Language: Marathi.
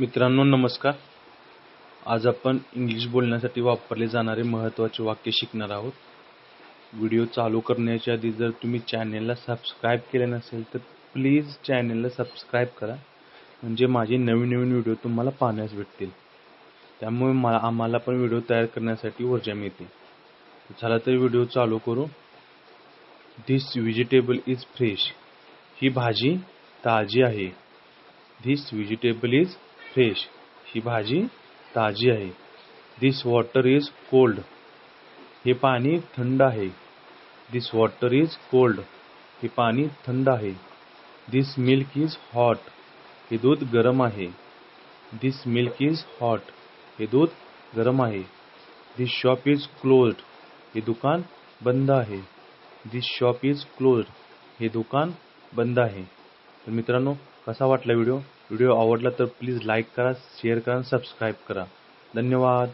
मित्रांनो नमस्कार. आज आपण इंग्लिश बोलण्यासाठी वापरले जाणारे महत्त्वाचे वाक्य शिकणार आहोत. व्हिडिओ चालू करण्याच्या आधी जर तुम्ही चॅनेलला सबस्क्राईब केले नसेल तर प्लीज चॅनेलला सबस्क्राईब करा. म्हणजे माझे नवीन नवीन व्हिडिओ तुम्हाला पाहण्यास भेटतील. त्यामुळे मला आम्हाला पण व्हिडिओ तयार करण्यासाठी ऊर्जा मिळते. चला तर व्हिडिओ चालू करू. धिस व्हेजिटेबल इज फ्रेश ही भाजी ताजी आहे. धिस व्हेजिटेबल इज फ्रेश, ही भाजी ताजी आहे. दिस वॉटर इज़ कोल्ड हे पाणी थंड आहे. दिस वॉटर इज़ कोल्ड हे पाणी थंड आहे. दिस मिल्क इज़ हॉट हे दूध गरम आहे. दिस मिल्क इज़ हॉट हे दूध गरम आहे. दिस शॉप इज़ क्लोज्ड हे दुकान बंद आहे. दिस शॉप इज़ क्लोज्ड हे दुकान बंद आहे. तर मित्रांनो, कसा वाटला व्हिडिओ व्हिडिओ आवडला तर प्लीज लाईक करा शेअर करा सबस्क्राईब करा. धन्यवाद.